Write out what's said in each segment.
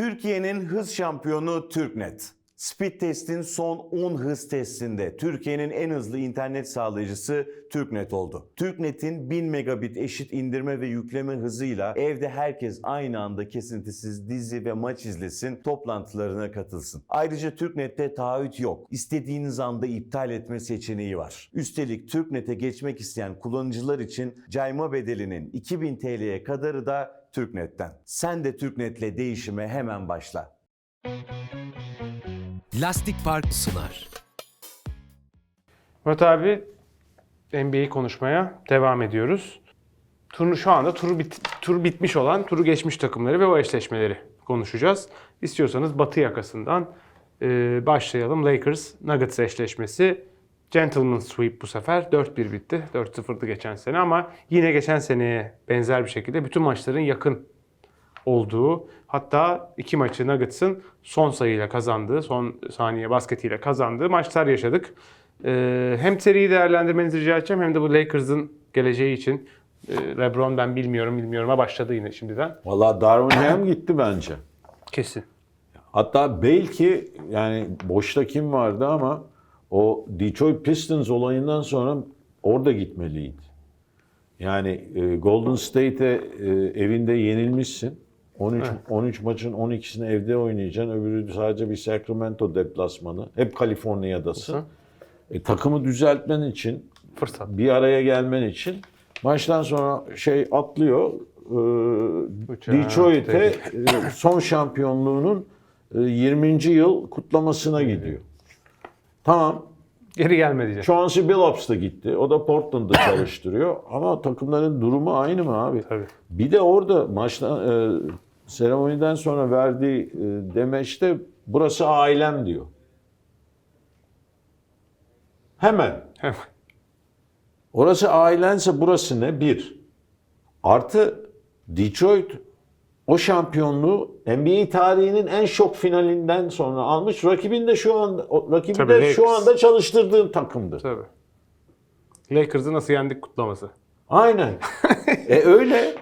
Türkiye'nin hız şampiyonu TürkNet. Speed Test'in son 10 hız testinde Türkiye'nin en hızlı internet sağlayıcısı TürkNet oldu. TürkNet'in 1000 megabit eşit indirme ve yükleme hızıyla evde herkes aynı anda kesintisiz dizi ve maç izlesin, toplantılarına katılsın. Ayrıca TürkNet'te taahhüt yok. İstediğiniz anda iptal etme seçeneği var. Üstelik TürkNet'e geçmek isteyen kullanıcılar için cayma bedelinin 2000 TL'ye kadarı da TürkNet'ten. Sen de TürkNet'le değişime hemen başla. Lastik Park sunar. Murat abi NBA'yi konuşmaya devam ediyoruz. Turnu şu anda turu, bit, turu bitmiş olan, turu geçmiş takımları ve o eşleşmeleri konuşacağız. İstiyorsanız batı yakasından e, başlayalım. Lakers Nuggets eşleşmesi. Gentleman's Sweep bu sefer 4-1 bitti. 4-0'dı geçen sene ama yine geçen seneye benzer bir şekilde bütün maçların yakın olduğu hatta iki maçı Nuggets'ın son sayıyla kazandığı, son saniye basketiyle kazandığı maçlar yaşadık. Ee, hem seriyi değerlendirmenizi rica edeceğim hem de bu Lakers'ın geleceği için e, LeBron ben bilmiyorum bilmiyorum'a başladı yine şimdiden. Valla Darwin Ham gitti bence. Kesin. Hatta belki yani boşta kim vardı ama o Detroit Pistons olayından sonra orada gitmeliydi. Yani e, Golden State'e e, evinde yenilmişsin. 13 13 maçın 12'sini evde oynayacaksın. Öbürü sadece bir Sacramento deplasmanı. Hep Kaliforniya'dasın. Hı. E, takımı düzeltmen için Fırsat. bir araya gelmen için maçtan sonra şey atlıyor e, Detroit'e e, son şampiyonluğunun e, 20. yıl kutlamasına gidiyor. Tamam. Geri gelme diyeceğim. Chauncey Billups da gitti. O da Portland'da çalıştırıyor. Ama takımların durumu aynı mı abi? Tabii. Bir de orada maçtan e, seremoniden sonra verdiği e, demeçte burası ailem diyor. Hemen. Hemen. Orası ailense burası ne? Bir. Artı Detroit o şampiyonluğu NBA tarihinin en şok finalinden sonra almış. Rakibin de şu anda o- rakibi Tabii, de şu anda çalıştırdığın takımdı. Tabii. Lakers'ı nasıl yendik kutlaması. Aynen. e öyle.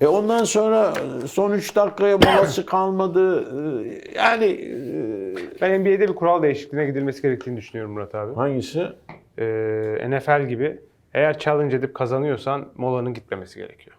E ondan sonra son 3 dakikaya molası kalmadı. E, Yani e, Ben NBA'de bir kural değişikliğine gidilmesi gerektiğini düşünüyorum Murat abi. hangisi? Ee, NFL gibi eğer challenge edip kazanıyorsan molanın gitmemesi gerekiyor.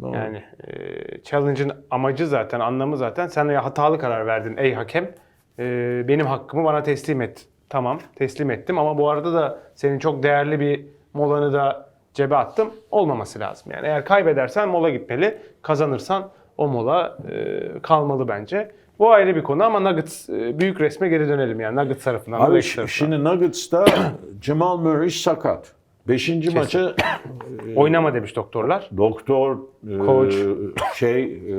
Doğru. Yani e, challenge'ın amacı zaten, anlamı zaten sen ya hatalı karar verdin ey hakem. E, benim hakkımı bana teslim et. Tamam teslim ettim ama bu arada da senin çok değerli bir molanı da cebe attım. Olmaması lazım. Yani eğer kaybedersen mola gitmeli. Kazanırsan o mola e, kalmalı bence. Bu ayrı bir konu ama Nuggets e, büyük resme geri dönelim yani Nuggets tarafından. Abi ş- tarafından. şimdi Nuggets'ta Jamal Murray sakat. Beşinci maça Oynama demiş doktorlar. doktor, e, Coach. şey, e,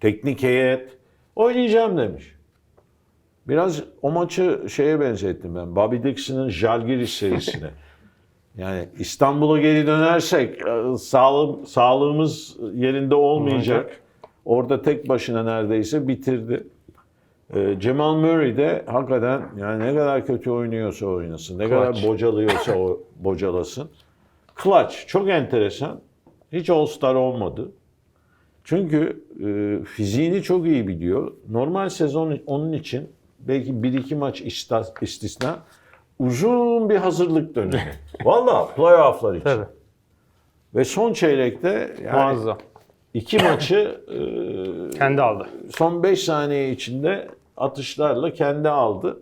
teknik heyet oynayacağım demiş. Biraz o maçı şeye benzettim ben. Bobby Dixon'ın Jalgiris serisine. Yani İstanbul'a geri dönersek e, sağlığım, sağlığımız yerinde olmayacak. Orada tek başına neredeyse bitirdi. E, Cemal Murray de hakikaten yani ne kadar kötü oynuyorsa oynasın, ne kadar Clutch. bocalıyorsa o bocalasın. Clutch çok enteresan. Hiç All-Star olmadı. Çünkü e, fiziğini çok iyi biliyor. Normal sezon onun için belki bir iki maç istisna uzun bir hazırlık dönemi. Valla playofflar için. Tabii. Ve son çeyrekte yani Muazzam. İki maçı e, Kendi aldı. son 5 saniye içinde atışlarla kendi aldı.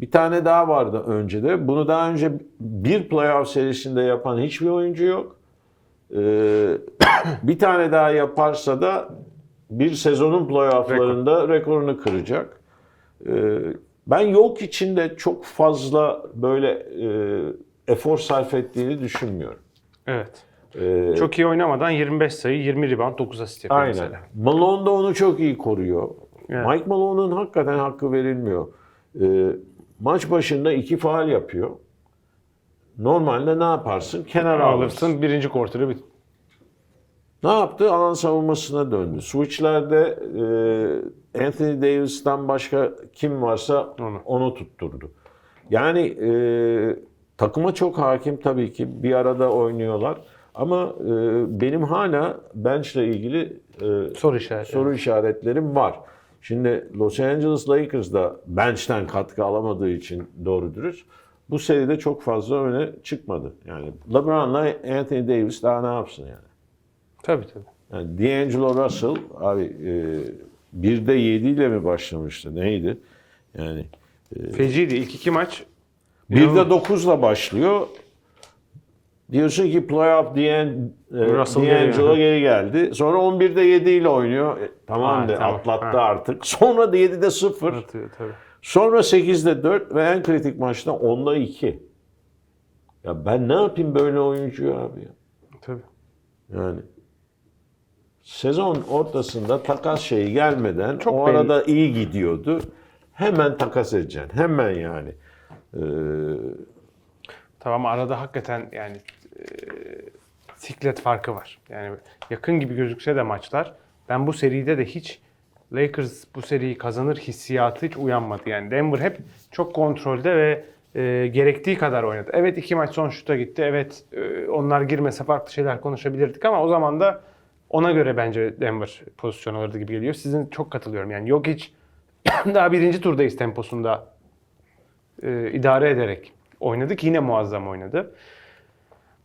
Bir tane daha vardı önce de. Bunu daha önce bir playoff serisinde yapan hiçbir oyuncu yok. Ee, bir tane daha yaparsa da bir sezonun playofflarında rekorunu kıracak. Ee, ben yok içinde çok fazla böyle e, efor sarf ettiğini düşünmüyorum. Evet. Ee, Çok iyi oynamadan 25 sayı, 20 rebound, 9 asist yapıyor Aynen. mesela. Malone da onu çok iyi koruyor. Evet. Mike Malone'un hakikaten hakkı verilmiyor. Ee, maç başında iki faal yapıyor. Normalde ne yaparsın? Kenara alırsın. Alırsın birinci quarter'ı bit. Ne yaptı? Alan savunmasına döndü. Switch'lerde e, Anthony Davis'ten başka kim varsa Onu. onu, tutturdu. Yani e, takıma çok hakim tabii ki. Bir arada oynuyorlar. Ama e, benim hala bench'le ilgili e, Soru işareti. soru işaretlerim var. Şimdi Los Angeles Lakers da bench'ten katkı alamadığı için doğru dürüst bu seride çok fazla öne çıkmadı. Yani LeBron'la Anthony Davis daha ne yapsın yani? Tabii tabii. Yani D'Angelo Russell abi e, 1'de 7 ile mi başlamıştı? Neydi? Yani Feciydi. İlk iki maç 1'de 9 ile başlıyor. Diyorsun ki playoff D'An- e, D'Angelo geri geldi. Sonra 11'de 7 ile oynuyor. E, tamam Ha, de tamam. atlattı Ha. artık. Sonra da 7'de 0. atıyor tabii. Sonra 8'de 4 ve en kritik maçta 10'da 2. Ya ben ne yapayım böyle oyuncuyu abi ya? Tabii. Yani sezon ortasında takas şeyi gelmeden Çok o belli. arada iyi gidiyordu. Hemen takas edeceksin. Hemen yani. Ee, Tamam arada hakikaten yani siklet farkı var. Yani yakın gibi gözükse de maçlar ben bu seride de hiç Lakers bu seriyi kazanır hissiyatı hiç uyanmadı. Yani Denver hep çok kontrolde ve e, gerektiği kadar oynadı. Evet iki maç son şuta gitti. Evet e, onlar girmese farklı şeyler konuşabilirdik ama o zaman da ona göre bence Denver pozisyon alırdı gibi geliyor. Sizin çok katılıyorum. Yani yok hiç daha birinci turdayız temposunda e, idare ederek oynadık. Yine muazzam oynadı.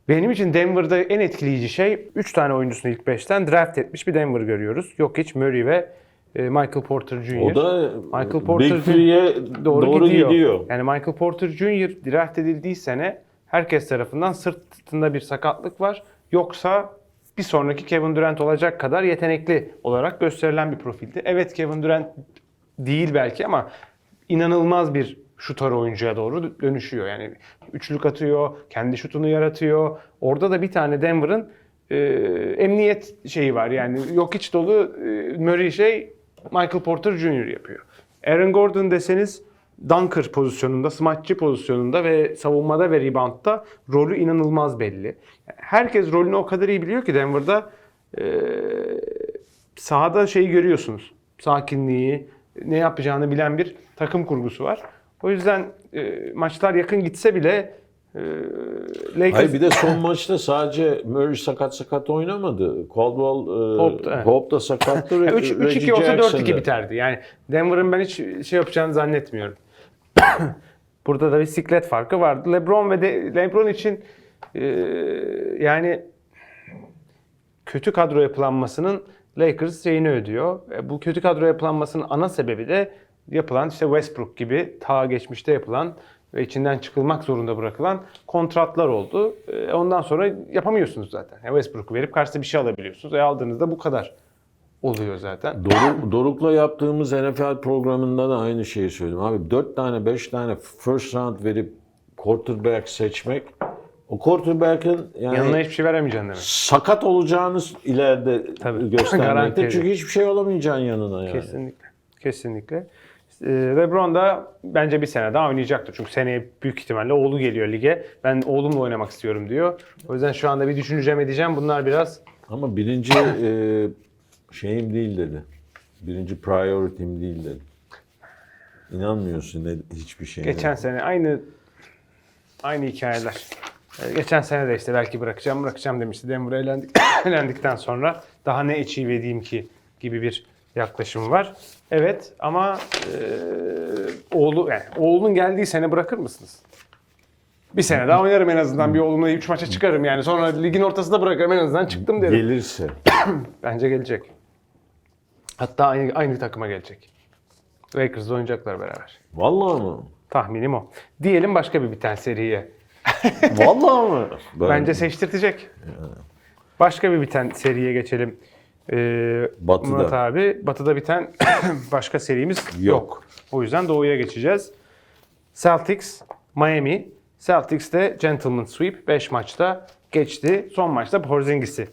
Benim için Denver'da en etkileyici şey 3 tane oyuncusunu ilk 5'ten draft etmiş bir Denver görüyoruz. Jokic, Murray ve e, Michael Porter Jr. o da Michael Porter Big Three'ye doğru, doğru, gidiyor. gidiyor. Yani Michael Porter Jr. draft edildiği sene herkes tarafından sırtında bir sakatlık var. Yoksa bir sonraki Kevin Durant olacak kadar yetenekli olarak gösterilen bir profildi. Evet Kevin Durant değil belki ama inanılmaz bir şutör oyuncuya doğru dönüşüyor. Yani üçlük atıyor, kendi şutunu yaratıyor. Orada da bir tane Denver'ın e, emniyet şeyi var. Yani yok hiç dolu e, Murray şey Michael Porter Jr. yapıyor. Aaron Gordon deseniz dunker pozisyonunda, smaççı pozisyonunda ve savunmada ve reboundda rolü inanılmaz belli. Herkes rolünü o kadar iyi biliyor ki Denver'da e, sahada şeyi görüyorsunuz. Sakinliği, ne yapacağını bilen bir takım kurgusu var. O yüzden e, maçlar yakın gitse bile e, Lakers Hayır bir de son maçta sadece Murray sakat sakat oynamadı. Caldwell, e, Pope da, evet. Pope da sakattı. Ya Re- üç- Reggie 3-2 olsa Jackson 4-2 da. biterdi. Yani Denver'ın ben hiç şey yapacağını zannetmiyorum. Burada da bir siklet farkı vardı. LeBron ve de, LeBron için e, yani kötü kadro yapılanmasının Lakers şeyini ödüyor. E, bu kötü kadro yapılanmasının ana sebebi de yapılan işte Westbrook gibi ta geçmişte yapılan ve içinden çıkılmak zorunda bırakılan kontratlar oldu. E, ondan sonra yapamıyorsunuz zaten. Yani Westbrook'u verip karşısına bir şey alabiliyorsunuz. E aldığınızda bu kadar oluyor zaten. Doruk, Doruk'la yaptığımız NFL programında da aynı şeyi söyledim. Abi 4 tane 5 tane first round verip quarterback seçmek o quarterback'ın yani Yanına hiçbir şey veremeyeceksin demek. sakat olacağını ileride Tabii. Göstermekte. Çünkü hiçbir şey olamayacaksın yanına yani. Kesinlikle. Kesinlikle. Ee, LeBron da bence bir sene daha oynayacaktır. Çünkü seneye büyük ihtimalle oğlu geliyor lige. Ben oğlumla oynamak istiyorum diyor. O yüzden şu anda bir düşüneceğim edeceğim. Bunlar biraz Ama birinci e, şeyim değil dedi. Birinci priority'm değil dedi. İnanmıyorsun ne, hiçbir şeye. geçen sene aynı aynı hikayeler. Ee, Geçen sene de işte belki bırakacağım bırakacağım demişti. Denver elendik, elendikten sonra daha ne achieve edeyim ki gibi bir yaklaşım var. Evet ama e, oğlu yani oğlunun geldiği sene bırakır mısınız? Bir sene daha oynarım en azından bir oğlumla 3 maça çıkarım yani. Sonra ligin ortasında bırakırım en azından çıktım derim. Gelirse. Bence gelecek. Hatta aynı, aynı takıma gelecek. Lakers'da oynayacaklar beraber. Vallahi mı? Tahminim o. Diyelim başka bir biten seriye. Vallahi mı? Ben- Bence seçtirtecek. Başka bir biten seriye geçelim. Ee, Batı'da. Murat abi, Batı'da biten başka serimiz yok. Yok. O yüzden Doğu'ya geçeceğiz. Celtics, Miami. Celtics de gentleman sweep 5 maçta geçti. Son maçta Porzingis'i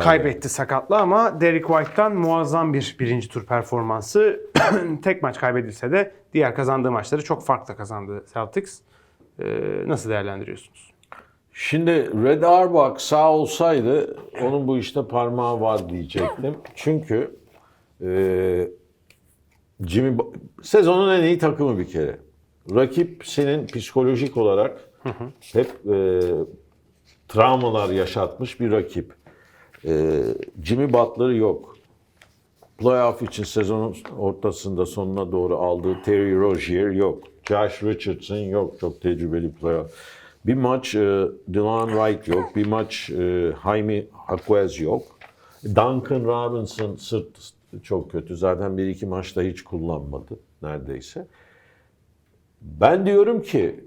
kaybetti sakatla ama Derek White'tan muazzam bir birinci tur performansı. Tek maç kaybedilse de diğer kazandığı maçları çok farklı kazandı Celtics. Ee, nasıl değerlendiriyorsunuz? Şimdi Red Auerbach sağ olsaydı onun bu işte parmağı var diyecektim. Çünkü e, Jimmy sezonun en iyi takımı bir kere. Rakip senin psikolojik olarak hep e, travmalar yaşatmış bir rakip. Ee, Jimmy Butler yok. Playoff için sezonun ortasında sonuna doğru aldığı Terry Rozier yok. Josh Richardson yok. Çok tecrübeli playoff. Bir maç e, Dylan Wright yok. Bir maç e, Jaime Jaquez yok. Duncan Robinson sırt çok kötü. Zaten bir iki maçta hiç kullanmadı neredeyse. Ben diyorum ki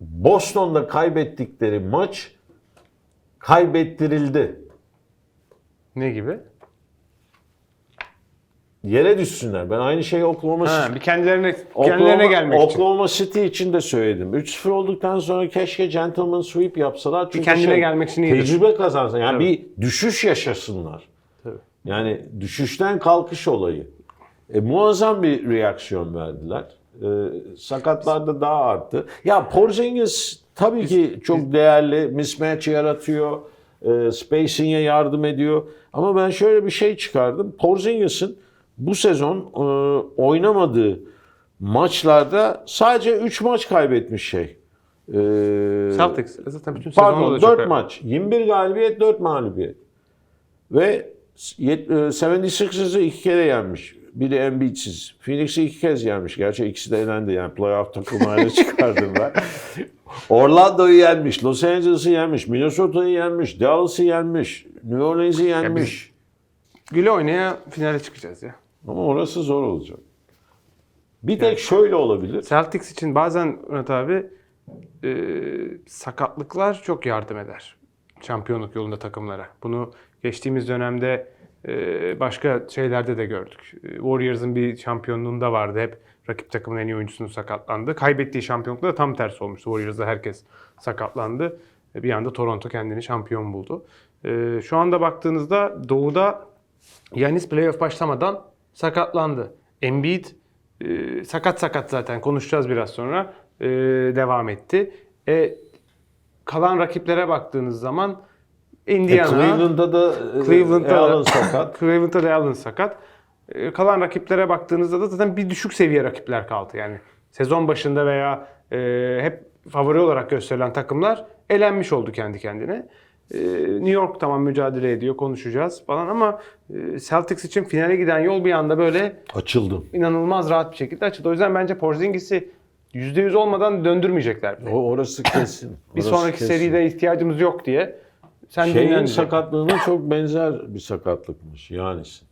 Boston'da kaybettikleri maç kaybettirildi. Ne gibi? Yere düşsünler. Ben aynı şeyi Oklahoma City, bir kendilerine Oklahoma, kendilerine gelmek için. Oklahoma City için de söyledim. 3-0 olduktan sonra keşke gentleman sweep yapsalar. Çünkü kendine şey, gelmek için iyidir. Tecrübe kazansın. Yani bir düşüş yaşasınlar. Tabii. Yani düşüşten kalkış olayı. E, muazzam bir reaksiyon verdiler. E, sakatlar da daha arttı. Ya Porzingis tabii ki çok değerli. Mismatch yaratıyor. E, spacing'e yardım ediyor. Ama ben şöyle bir şey çıkardım. Porzingis'in bu sezon e, oynamadığı maçlarda sadece 3 maç kaybetmiş şey. E, Celtics zaten bütün Pardon da çok 4 maç. 21 galibiyet 4 mağlubiyet. Ve yet- e, 76ers'ı iki kere yenmiş. Biri Embiid'siz. Phoenix'i iki kez yenmiş. Gerçi ikisi de elendi yani playoff takımlarını çıkardım ben. Orlando'yu yenmiş, Los Angeles'ı yenmiş, Minnesota'yı yenmiş, Dallas'ı yenmiş, New Orleans'ı yenmiş. Güle oynaya finale çıkacağız ya. Ama orası zor olacak. Bir tek şöyle olabilir. Celtics için bazen Murat abi e, sakatlıklar çok yardım eder. Şampiyonluk yolunda takımlara. Bunu geçtiğimiz dönemde e, başka şeylerde de gördük. E, Warriors'ın bir şampiyonluğunda vardı. Hep rakip takımın en iyi oyuncusunun sakatlandı. Kaybettiği şampiyonlukta da tam tersi olmuştu. Warriors'da herkes sakatlandı. E, Bir anda Toronto kendini şampiyon buldu. E, Şu anda baktığınızda Doğu'da Yanis playoff başlamadan sakatlandı. Embiid e, sakat sakat zaten konuşacağız biraz sonra e, devam etti. E, kalan rakiplere baktığınız zaman E, Indiana, Cleveland'da da e, Cleveland'da da- Allen sakat. Cleveland'da da Allen sakat. E, kalan rakiplere baktığınızda da zaten bir düşük seviye rakipler kaldı. Yani sezon başında veya e, hep favori olarak gösterilen takımlar elenmiş oldu kendi kendine. E, New York tamam mücadele ediyor, konuşacağız falan ama e, Celtics için finale giden yol bir anda böyle Açıldım. inanılmaz rahat bir şekilde açıldı. O yüzden bence Porzingis'i %100 olmadan döndürmeyecekler. bile. O, orası kesin. Bir Orası sonraki kesin. seride ihtiyacımız yok diye. Sen Şeyin sakatlığına çok benzer bir sakatlıkmış Yanis'in.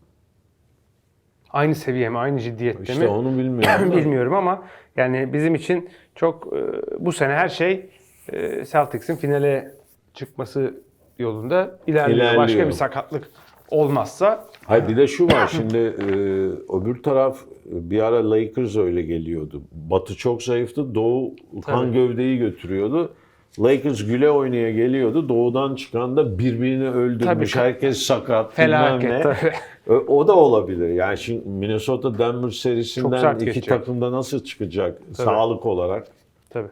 Aynı seviye mi, aynı ciddiyette mi? İşte onu bilmiyorum. Bilmiyorum ama yani bizim için çok e, bu sene her şey e, Celtics'in finale çıkması yolunda ilerliyor. İlerliyor. Başka bir sakatlık olmazsa Hayır bir de şu var şimdi e, öbür taraf bir ara Lakers öyle geliyordu. Batı çok zayıftı. Doğu kan Tabii. gövdeyi götürüyordu. Lakers güle oynaya geliyordu. Doğudan çıkan da birbirini öldürmüş. Tabii. Herkes sakat. felaket. tabii. O, o da olabilir. Yani şimdi Minnesota Denver serisinden iki geçecek. takımda nasıl çıkacak sağlık olarak? Tabii.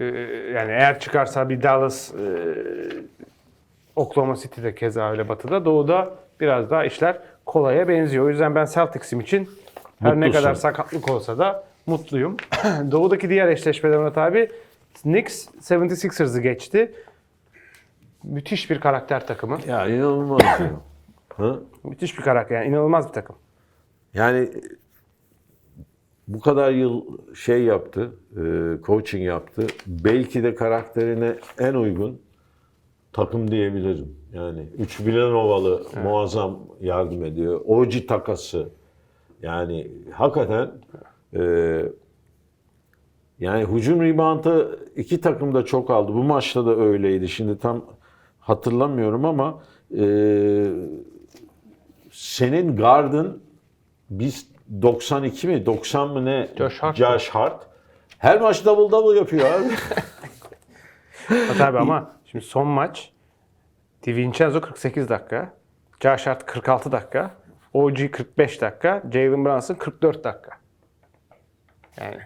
Ee, yani eğer çıkarsa bir Dallas, e, Oklahoma City'de keza öyle batıda. Doğuda biraz daha işler kolaya benziyor. O yüzden ben Celtics'im için her ne Mutlusun. kadar sakatlık olsa da mutluyum. Doğudaki diğer eşleşmeler Murat abi Knicks 76ers'ı geçti. Müthiş bir karakter takımı. Ya inanılmaz. Ha? Müthiş bir karakter. Yani inanılmaz bir takım. Yani bu kadar yıl şey yaptı, e, coaching yaptı. Belki de karakterine en uygun takım diyebilirim. Yani 3 Villanovan'lı muazzam yardım ediyor. Oji takası. Yani hakikaten e, yani hücum reboundı iki takım da çok aldı. Bu maçta da öyleydi. Şimdi tam hatırlamıyorum ama e, senin gardın biz 92 mi 90 mı ne Josh Hart. Josh Hart. Her maç double double yapıyor abi. Abi ama şimdi son maç DiVincenzo 48 dakika, Josh Hart 46 dakika, OG 45 dakika, Jalen Brunson 44 dakika. Yani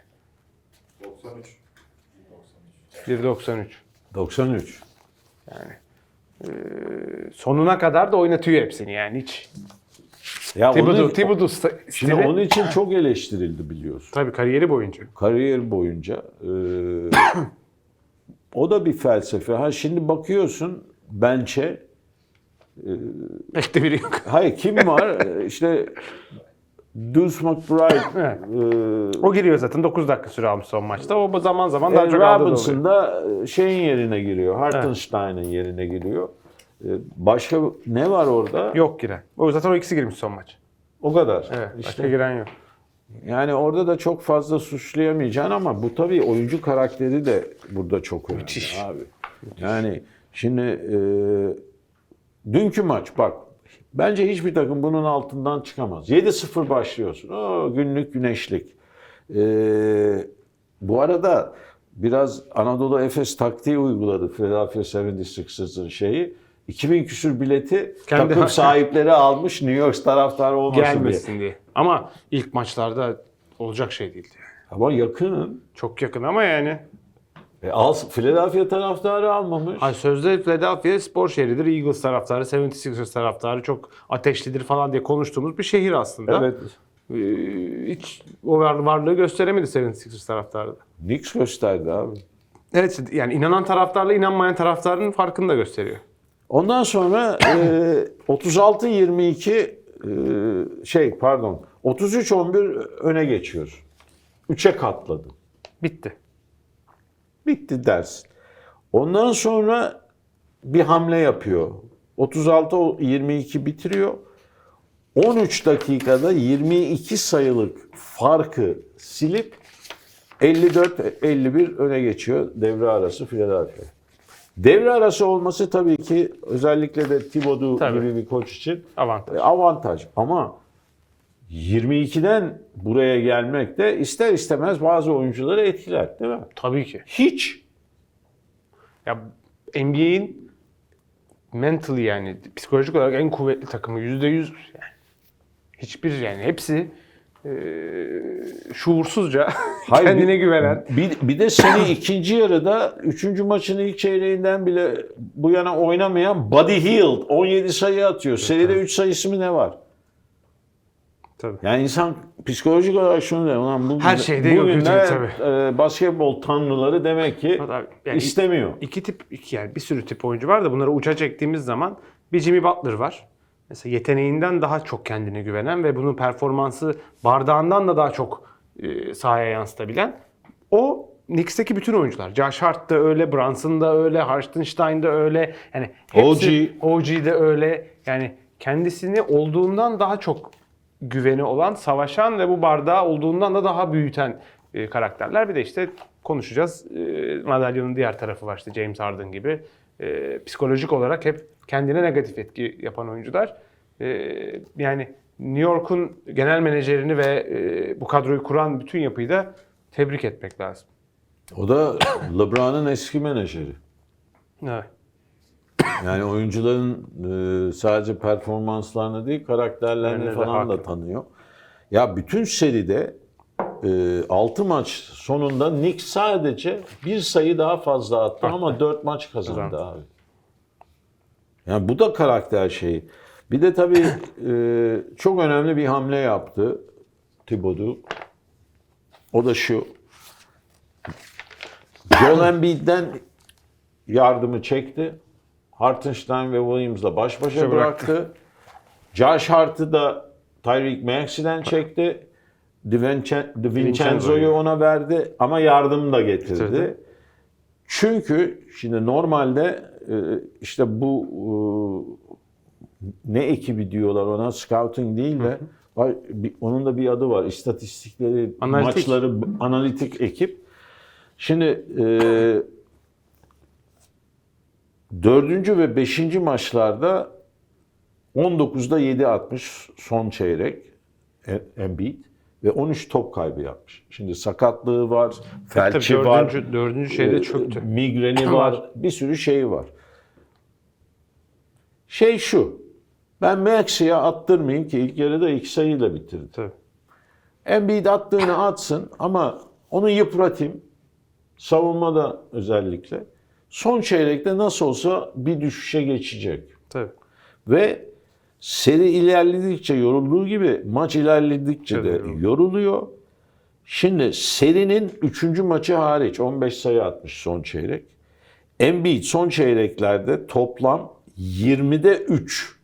93. 1.93. 93. Sonuna kadar da oynatıyor hepsini yani hiç. Ya Thibodeau, onun, Thibodeau sta- şimdi stili. onun için çok eleştirildi biliyorsun. Tabii kariyeri boyunca. Kariyer boyunca. Ee, o da bir felsefe. Ha şimdi bakıyorsun bench'e Pek de biri yok. Hayır kim var? Ee, işte Deuce McBride, Evet. e, O giriyor zaten 9 dakika süre almış son maçta. O zaman zaman daha Al çok aldığı da Robinson oluyor. da e, şeyin yerine giriyor. Hartenstein'ın yerine giriyor. E, Başka ne var orada? Yok giren. O zaten o ikisi girmiş son maç. O kadar. Evet. İşte Başka giren yok. yani orada da çok fazla suçlayamayacaksın ama bu tabii oyuncu karakteri de burada çok önemli Müthiş. abi. Yani şimdi e, dünkü maç bak bence hiçbir takım bunun altından çıkamaz. 7-0 başlıyorsun. O günlük güneşlik. E, bu arada biraz Anadolu Efes taktiği uyguladı Philadelphia 76ers'ın şeyi. 2000 küsür bileti Kendi- takım sahipleri almış New York taraftarı olmasın diye. Gelmesin diye. Ama ilk maçlarda olacak şey değildi. Ama yakının. Çok yakın ama yani. E al, Philadelphia taraftarı almamış. Hani sözde Philadelphia spor şehridir. Eagles taraftarı, 76ers taraftarı çok ateşlidir falan diye konuştuğumuz bir şehir aslında. Evet. Ee, hiç o var- varlığı gösteremedi 76ers taraftarı da. Knicks gösterdi abi. Evet yani inanan taraftarla inanmayan taraftarın farkını da gösteriyor. Ondan sonra e, 36-22 e, şey pardon 33-11 öne geçiyor. 3'e katladı. Bitti. Bitti dersin. Ondan sonra bir hamle yapıyor. 36-22 bitiriyor. 13 dakikada 22 sayılık farkı silip 54-51 öne geçiyor devre arası Philadelphia. Devre arası olması tabii ki özellikle de Thibodeau Tabii. gibi bir koç için Avantaj. e, avantaj. Ama 22'den buraya gelmek de ister istemez bazı oyuncuları etkiler değil mi? Tabii ki. Hiç. Ya NBA'in mentally yani psikolojik olarak en kuvvetli takımı yüzde yüz yani hiçbir yani hepsi şuursuzca Hayır, kendine bir- güvenen Bir, bir de seni ikinci yarıda 3. maçın ilk çeyreğinden bile bu yana oynamayan Buddy Hield 17 sayı atıyor. Seride 3 sayısı mı ne var? Tabii. Yani insan psikolojik olarak şunu der. Ulan bu, Her şeyde yok bugün de, hocam, tabii. e, basketbol tanrıları demek ki yani istemiyor. iki tip iki yani bir sürü tip oyuncu var da bunları uça çektiğimiz zaman bir Jimmy Butler var. Mesela yeteneğinden daha çok kendine güvenen ve bunun performansı bardağından da daha çok e, sahaya yansıtabilen. O Knicks'teki bütün oyuncular. Josh Hart da öyle, Brunson da öyle, Hartenstein da öyle. Yani hepsi, OG de öyle. Yani kendisini olduğundan daha çok güveni olan, savaşan ve bu bardağı olduğundan da daha büyüten e, karakterler. Bir de işte konuşacağız. E, madalyonun diğer tarafı var işte James Harden gibi. E, psikolojik olarak hep kendine negatif etki yapan oyuncular. E, yani New York'un genel menajerini ve e, bu kadroyu kuran bütün yapıyı da tebrik etmek lazım. O da LeBron'un eski menajeri. Evet. Yani oyuncuların e, sadece performanslarını değil karakterlerini de falan da hakim. tanıyor. Ya bütün seride e, 6 maç sonunda Knicks sadece bir sayı daha fazla attı ama 4 maç kazandı Kazandı. abi. Yani bu da karakter şeyi. Bir de tabii e, çok önemli bir hamle yaptı Thibodeau. O da şu. Joel Embiid'den yardımı çekti. Hartenstein ve Williams'la baş başa Başa bıraktı. bıraktı. Josh Hart'ı da Tyreek Maxey'den çekti. DiVincenzo'yu DiVincenzo'yu. ona verdi ama yardım da getirdi. Getirdi. Çünkü şimdi normalde e, işte bu e, ne ekibi diyorlar ona scouting değil de onun da bir adı var. İstatistikleri, Analitik. maçları analitik ekip. Şimdi e, dördüncü ve beşinci maçlarda 19'da 7 atmış son çeyrek Embiid ve 13 top kaybı yapmış. Şimdi sakatlığı var, Tabii felçi var, dördüncü, dördüncü şeyde e, çöktü. Migreni var. Bir sürü şeyi var. Şey şu. Ben Maxey'e attırmayayım ki ilk yarıda iki sayıyla bitirdi. Tabii. Embiid attığını atsın ama onu yıpratayım. Savunmada özellikle. Son çeyrekte nasıl olsa bir düşüşe geçecek. Tabii. Ve seri ilerledikçe yorulduğu gibi maç ilerledikçe de Yoruluyor. yoruluyor. Şimdi serinin 3. maçı hariç 15 sayı atmış son çeyrek. Embiid son çeyreklerde toplam 20'de 3.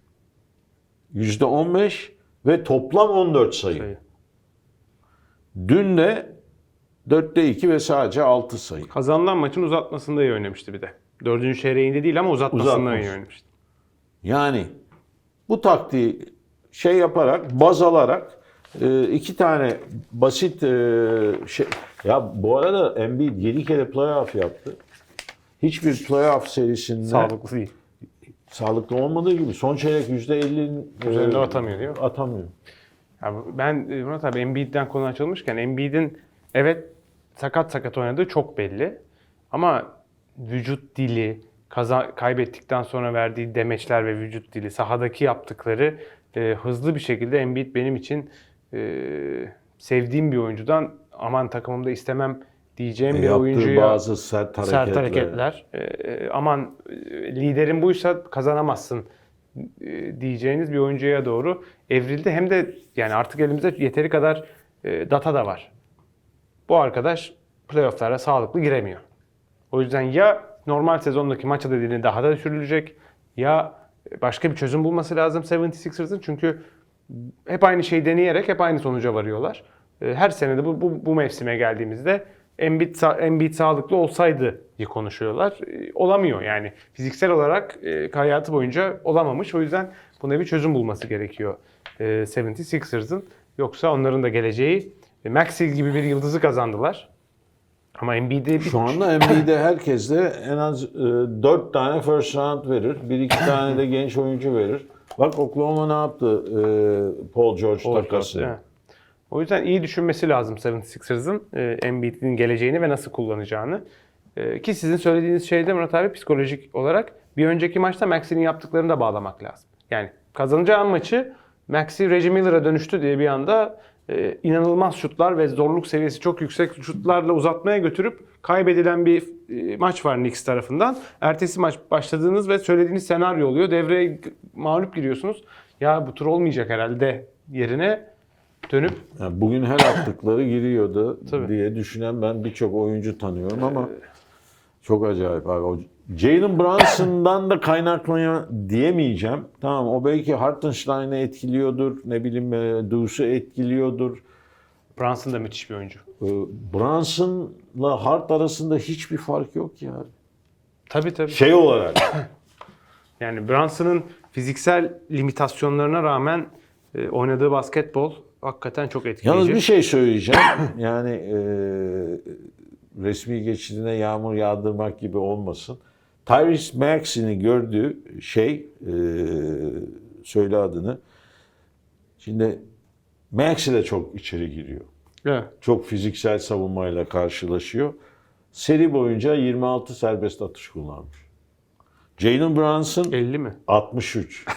Yüzde 15 ve toplam 14 sayı. Sayı. Dün de 4'te 2 ve sadece 6 sayı. Kazanılan maçın uzatmasında iyi oynamıştı bir de. Dördüncü çeyreğinde değil ama uzatmasında Uzatması. iyi oynamıştı. Yani bu taktiği şey yaparak, baz alarak e, iki tane basit e, şey... Ya bu arada Embiid 7 kere playoff yaptı. Hiçbir playoff serisinde Sağlıklı değil. sağlıklı olmadığı gibi son çeyrek %50'nin Üzerinde atamıyor değil mi? Atamıyor. Ya ben e, Murat abi Embiid'den konu açılmışken Embiid'in evet sakat sakat oynadığı çok belli. Ama vücut dili, kaza, kaybettikten sonra verdiği demeçler ve vücut dili, sahadaki yaptıkları e, hızlı bir şekilde Embiid benim için e, sevdiğim bir oyuncudan aman takımımda istemem diyeceğim bir Yaptığı oyuncuya bazı sert hareketler. sert hareketler. Ee, aman e, liderin buysa kazanamazsın e, diyeceğiniz bir oyuncuya doğru evrildi. Hem de yani artık elimizde yeteri kadar e, data da var. Bu arkadaş playofflara sağlıklı giremiyor. O yüzden ya normal sezondaki maç adedini daha da düşürülecek ya başka bir çözüm bulması lazım 76ers'ın. Çünkü hep aynı şeyi deneyerek hep aynı sonuca varıyorlar. E, Her sene de bu, bu, bu mevsime geldiğimizde Embiid, Embiid sağlıklı olsaydı diye konuşuyorlar. E, Olamıyor yani. Fiziksel olarak e, hayatı boyunca olamamış. O yüzden buna bir çözüm bulması gerekiyor e, 76ers'ın. Yoksa onların da geleceği e, Maxey gibi bir yıldızı kazandılar. Ama Embiid'i bir Şu anda NBA'de herkes de en az e, 4 tane first round verir. 1-2 tane de genç oyuncu verir. Bak Oklahoma ne yaptı e, Paul George Olacak, takası. mi? O yüzden iyi düşünmesi lazım 76ers'ın e, Embiid'in geleceğini ve nasıl kullanacağını. E, ki sizin söylediğiniz şeyde Murat abi psikolojik olarak bir önceki maçta Maxi'nin yaptıklarını da bağlamak lazım. Yani kazanacağı maçı Maxi Reggie Miller'a dönüştü diye bir anda e, inanılmaz şutlar ve zorluk seviyesi çok yüksek şutlarla uzatmaya götürüp kaybedilen bir e, maç var Knicks tarafından. Ertesi maç başladığınız ve söylediğiniz senaryo oluyor. Devreye mağlup giriyorsunuz. Ya bu tur olmayacak herhalde yerine dönüp Yani bugün her attıkları giriyordu Tabii. diye düşünen ben birçok oyuncu tanıyorum ama çok acayip abi. Jalen Brunson'dan da kaynaklanıyor diyemeyeceğim. Tamam o belki Hartenstein'i etkiliyordur. Ne bileyim e, Deuce'u etkiliyordur. Brunson da müthiş bir oyuncu. E, Brunson'la Hart arasında hiçbir fark yok ya. Tabii tabii. Şey olarak. Yani Brunson'ın fiziksel limitasyonlarına rağmen e, oynadığı basketbol hakikaten çok etkileyici. Yalnız bir şey söyleyeceğim. Yani e, resmi geçidine yağmur yağdırmak gibi olmasın. Tyrese Maxey'ni gördüğü şey, e, söyle adını. Şimdi Maxey de çok içeri giriyor. Evet. Çok fiziksel savunmayla karşılaşıyor. Seri boyunca 26 serbest atış kullanmış. Jalen Brunson 50 mi? 63.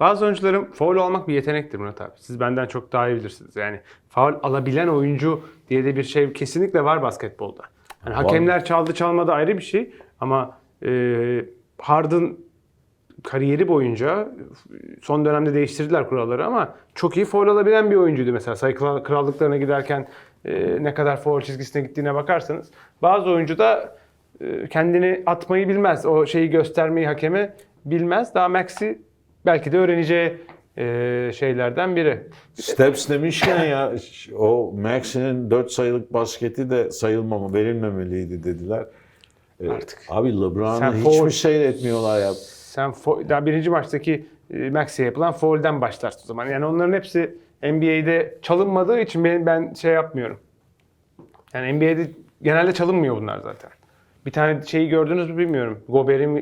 Bazı oyuncuların foul olmak bir yetenektir Murat abi. Siz benden çok daha iyi bilirsiniz. Yani foul alabilen oyuncu diye de bir şey kesinlikle var basketbolda. Yani hakemler çaldı çalmadı ayrı bir şey ama e, Harden kariyeri boyunca son dönemde değiştirdiler kuralları ama çok iyi foul alabilen bir oyuncuydu mesela. Sayı kral- krallıklarına giderken e, ne kadar foul çizgisine gittiğine bakarsanız. Bazı oyuncu da e, kendini atmayı bilmez. O şeyi göstermeyi hakeme bilmez. Daha Maxi belki de öğreneceği e, şeylerden biri. Steps demişken ya o Max'in 4 sayılık basketi de sayılmama, verilmemeliydi dediler. Ee, Artık. Abi LeBron'u hiç mi seyretmiyorlar ya? Sen daha birinci maçtaki e, Maxi'ye yapılan foul'den başlarsın o zaman. Yani onların hepsi NBA'de çalınmadığı için ben, ben şey yapmıyorum. Yani NBA'de genelde çalınmıyor bunlar zaten. Bir tane şeyi gördünüz mü bilmiyorum. Gober'in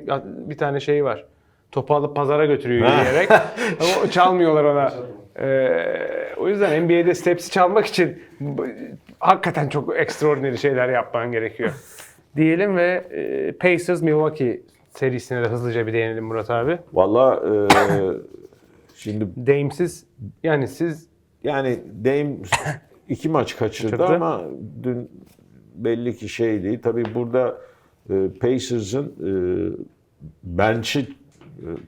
bir tane şeyi var. Topu alıp pazara götürüyor yürüyerek. Ama çalmıyorlar ona. Ee, o yüzden NBA'de steps'i çalmak için bu- hakikaten çok extraordinary şeyler yapman gerekiyor. Diyelim ve e, Pacers Milwaukee serisine de hızlıca bir değinelim Murat abi. Valla e, şimdi Dame'siz yani siz yani Dame iki maç kaçırdı Kaçırdı. ama dün belli ki şey değil. Tabii burada e, Pacers'ın e, bench'i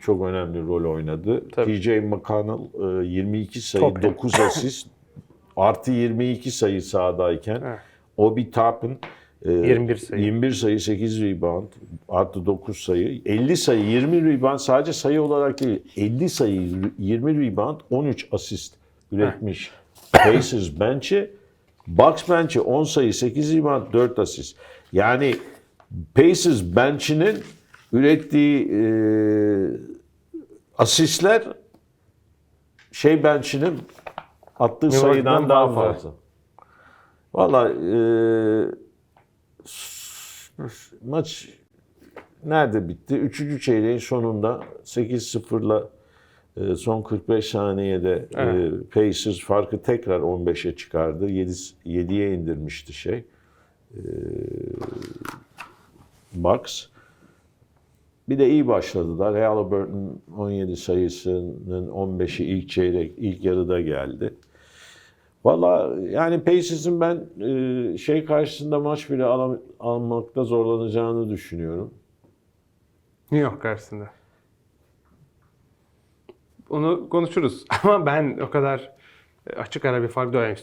çok önemli rol oynadı. Tabii. TJ McConnell e, 22 sayı, Top. 9 asist, artı 22 sayı sahadayken Evet. Obi Toppin e, 21 sayı. 21 sayı, 8 rebound, artı 9 sayı, 50 sayı, 20 rebound sadece sayı olarak değil, 50 sayı, 20 rebound, 13 asist üretmiş Pacers bench'i. Bucks bench'i 10 sayı, 8 rebound, 4 asist. Yani Pacers bench'inin ürettiği e, asistler şey bench'inin attığı Milwaukee'den sayıdan daha fazla. fazla. Valla e, maç nerede bitti? Üçüncü çeyreğin sonunda 8-0'la e, son 45 saniyede e, Evet. Pacers farkı tekrar 15'e çıkardı. 7, 7'ye indirmişti şey. E, Bucks. Bir de iyi başladılar. Halliburton 17 sayısının 15'i ilk çeyrek, ilk yarıda geldi. Valla yani Pacers'ın ben e, şey karşısında maç bile alam- almakta zorlanacağını düşünüyorum. New York karşısında. Onu konuşuruz. Ama ben o kadar açık ara bir fark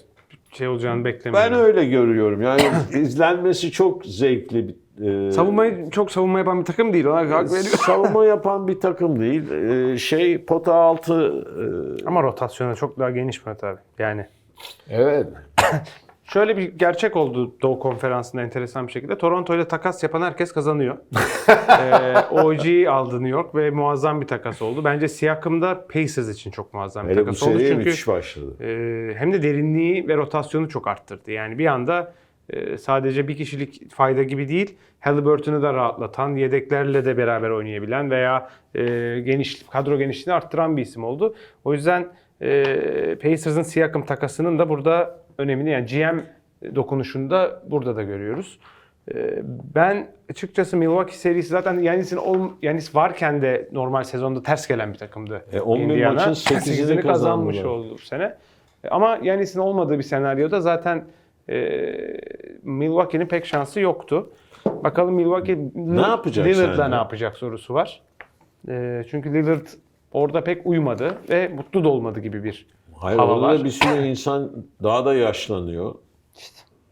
şey olacağını beklemiyorum. Ben öyle görüyorum. Yani izlenmesi çok zevkli bir e, Savunmayı çok savunma yapan bir takım değil. Ona hak veriyorum. savunma yapan bir takım değil. E, şey pota altı e, Ama rotasyonu çok daha geniş mi tabii. Yani evet. Şöyle bir gerçek oldu Doğu Konferansı'nda enteresan bir şekilde. Toronto ile takas yapan herkes kazanıyor. ee, OG aldı New York ve muazzam bir takas oldu. Bence Siakam'da Pacers için çok muazzam bir Hele bu takas oldu. seriye Çünkü müthiş başladı. e, hem de derinliği ve rotasyonu çok arttırdı. Yani bir anda e, sadece bir kişilik fayda gibi değil, Halliburton'u da rahatlatan, yedeklerle de beraber oynayabilen veya e, geniş kadro genişliğini arttıran bir isim oldu. O yüzden e, Pacers'ın Siakam takasının da burada önemini yani GM dokunuşunu da burada da görüyoruz. E, ben açıkçası Milwaukee serisi zaten Yanis'in Yanis varken de normal sezonda ters gelen bir takımdı. E, 11 Indiana. maçın 8'ini Sekizini kazanmış oldu bu sene. E, Ama Yanis'in olmadığı bir senaryoda zaten e, Milwaukee'nin pek şansı yoktu. Bakalım Milwaukee Ne yapacak Lillard'la ne yapacak sorusu var. E, çünkü Lillard orada pek uymadı ve mutlu da olmadı gibi bir Hayır hava orada var. bir sürü insan daha da yaşlanıyor.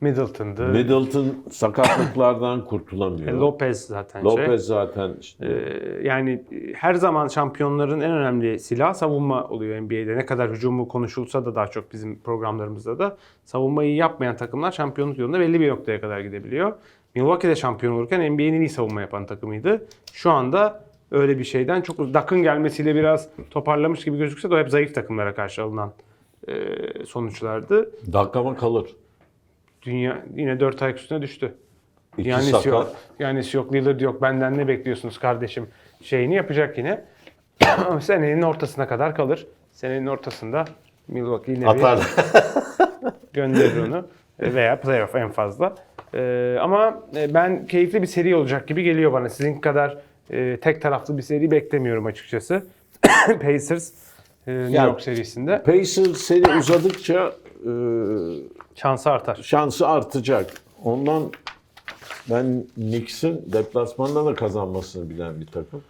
Middleton'dı. Middleton sakatlıklardan E, kurtulamıyor. Lopez zaten şey. Lopez zaten işte. Ee, yani e, her zaman şampiyonların en önemli silahı savunma oluyor NBA'de. Ne kadar hücumu konuşulsa da daha çok bizim programlarımızda da savunmayı yapmayan takımlar şampiyonluk yolunda belli bir noktaya kadar gidebiliyor. Milwaukee de şampiyon olurken NBA'nin en iyi savunma yapan takımıydı. Şu anda öyle bir şeyden çok Duck'ın gelmesiyle biraz toparlamış gibi gözükse de o hep zayıf takımlara karşı alınan e, sonuçlardı. Dakikama kalır. Dünya yine 4 ayak üstüne düştü. İki Yanis sakat. yok. Yanis yok. Lillard yok. Benden ne bekliyorsunuz kardeşim? Şeyini yapacak yine. Senenin ortasına kadar kalır. Senenin ortasında Milwaukee yine Atar. gönderir onu. Veya playoff en fazla. Ee, ama e, ben keyifli bir seri olacak gibi geliyor bana. Sizin kadar e, tek taraflı bir seri beklemiyorum açıkçası. Pacers e, New Yani- York serisinde Pacers seri uzadıkça e, şansı artar. şansı artacak. Ondan ben Knicks'in deplasmanda da kazanmasını bilen bir takım.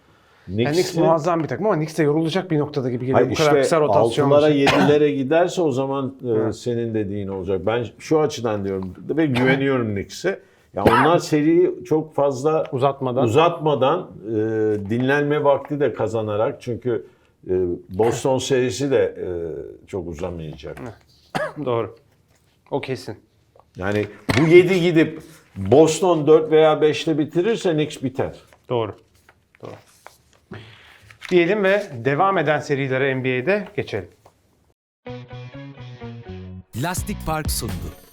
Yani Knicks Knicks'in muazzam bir takım ama Knicks de yorulacak bir noktada gibi geliyor. Hayır, Bu kadar kısa rotasyon. altılara yedilere giderse o zaman e, senin dediğin olacak. Ben şu açıdan diyorum ve güveniyorum Knicks'e. Ya onlar seriyi çok fazla Uzatmadan. uzatmadan e, dinlenme vakti de kazanarak çünkü e, Boston serisi de e, çok uzamayacak. Doğru. O kesin. Yani bu 7 gidip Boston 4 veya 5'te bitirirse Knicks biter. Doğru. Doğru. Diyelim ve devam eden serilere NBA'de geçelim. Lastik Park sundu.